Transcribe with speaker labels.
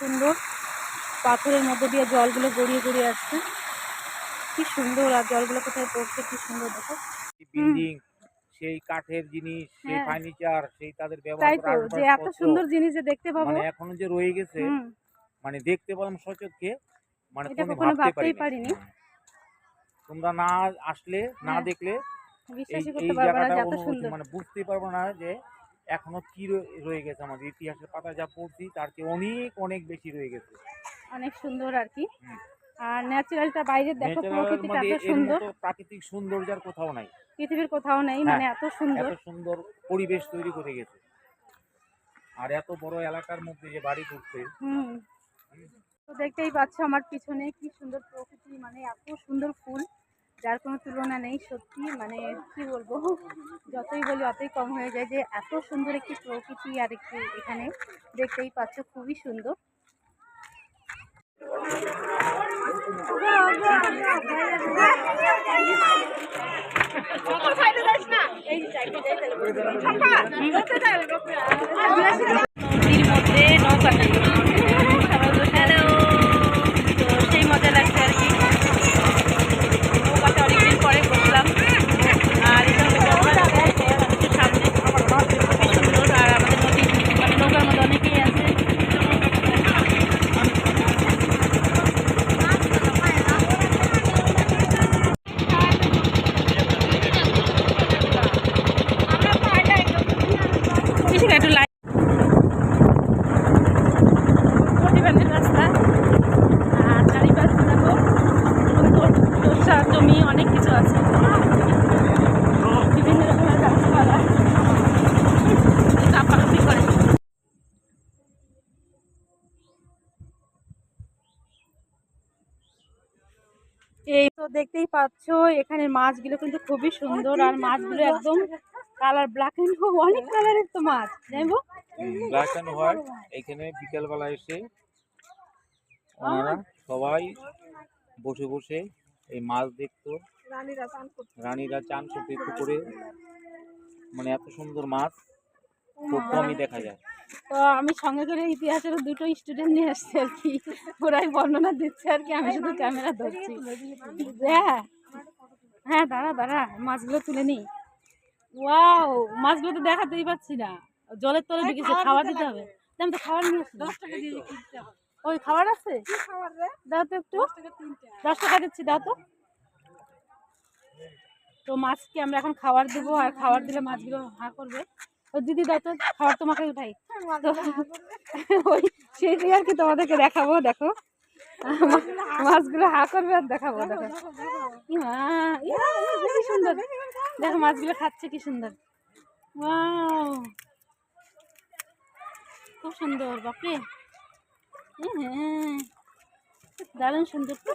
Speaker 1: সুন্দর। পাথরের মধ্যে দিয়ে জলগুলো গড়িয়ে গড়িয়ে আসছে। কি সুন্দর আর জলগুলো কোথায় পড়ছে কি সুন্দর দেখো।
Speaker 2: বিল্ডিং সেই কাঠের জিনিস সেই
Speaker 1: হ্যাঁ।
Speaker 2: ফার্নিচার সেই তাদের ব্যবহার
Speaker 1: তাই তো যে এত সুন্দর জিনিস যে দেখতে পাবো।
Speaker 2: মানে এখনও যে রয়ে গেছে মানে দেখতে পেলাম সচক্ষে মানে কোনো
Speaker 1: ভাবতেই
Speaker 2: পারিনি।
Speaker 1: পারিনি।
Speaker 2: তোমরা না আসলে না
Speaker 1: হ্যাঁ,
Speaker 2: দেখলে
Speaker 1: বিশ্বাসই করতে পারব না যে এত সুন্দর।
Speaker 2: মানে বুঝতেই পারব না যে এখনও কি রয়ে- গেছে আমাদের ইতিহাসের পাতা যা পড়ছি তার চেয়ে অনেক অনেক বেশি রয়ে গেছে।
Speaker 1: অনেক সুন্দর আর কি। আর ন্যাচারালটা বাইরে দেখো প্রকৃতিটা এত সুন্দর।
Speaker 2: প্রাকৃতিক সৌন্দর্য আর কোথাও নাই।
Speaker 1: পৃথিবীর কোথাও নেই
Speaker 2: হ্যাঁ,
Speaker 1: মানে এত সুন্দর।
Speaker 2: এত সুন্দর পরিবেশ তৈরি করে গেছে। আর এত বড় এলাকার মধ্যে যে বাড়ি
Speaker 1: হুম। তো দেখতেই পাচ্ছ আমার পিছনে কি সুন্দর প্রকৃতি মানে এত সুন্দর ফুল। যার কোনো তুলনা নেই সত্যি মানে কি বলব যতই বলি অতই কম হয়ে যায় যে এত সুন্দর একটি প্রকৃতি আর একটি এখানে দেখতেই পাচ্ছ খুবই সুন্দর। নদীর মধ্যে নৌকা হ্যালো তো সেই মজা লাগছে আর কি নৌকাতে অনেকদিন পরে বসলাম আর এটা হলো গঙ্গা নদী, একটু সামনে খুবই সুন্দর আর আমাদের নদী মানে নৌকার মধ্যে অনেকেই আছে বেশি একটু লাইট প্রতিবন্ধী রাস্তা আর চারিপাশে দেখো সুন্দর অনেক কিছু আছে। বিভিন্ন রকমের গাছপালা। চাপালাপি করে। এই তো দেখতেই পাচ্ছ এখানে মাছগুলো কিন্তু খুবই সুন্দর আর মাছগুলো একদম কালার ব্ল্যাক এন্ড অনেক কালারের তো মাছ জানব
Speaker 2: ব্ল্যাক অ্যান্ড হোয়াইট এইখানে বিকেলবেলা এসে ওনারা সবাই বসে বসে এই মাছ দেখতো। রানীরা চান করতে। পুকুরে মানে এত সুন্দর মাছ খুব কমই দেখা যায়।
Speaker 1: তো আমি সঙ্গে করে ইতিহাসের দুটো স্টুডেন্ট নিয়ে আসছি আর কি। ওরাই বর্ণনা দিচ্ছে আর কি আমি শুধু ক্যামেরা ধরছি। হ্যাঁ। হ্যাঁ দাঁড়া দাঁড়া মাছগুলো তুলে নি। ওয়াও মাছগুলো তো দেখাতেই পাচ্ছি না। জলের তলে ঢুকেছে খাবার দিতে হবে। আমি তো খাবার নিয়ে আসি দশ টাকা দিয়ে ওই খাবার আছে? দাও তো একটু। দশ টাকা দিচ্ছি, দাও তো। তো মাছকে আমরা এখন খাবার দেবো, আর খাবার দিলে মাছগুলো হা করবে। তো দিদি, দাও তো, খাবার তোমাকে উঠাই। তো ওই সেটাই আর কি তোমাদেরকে দেখাবো, দেখো। মাছগুলো হা করবে আর দেখাবো, দেখো। কি সুন্দর। দেখো মাছগুলো খাচ্ছে কি সুন্দর! খুব সুন্দর, বাপরে। হ্যাঁ। দারুণ সুন্দর তো।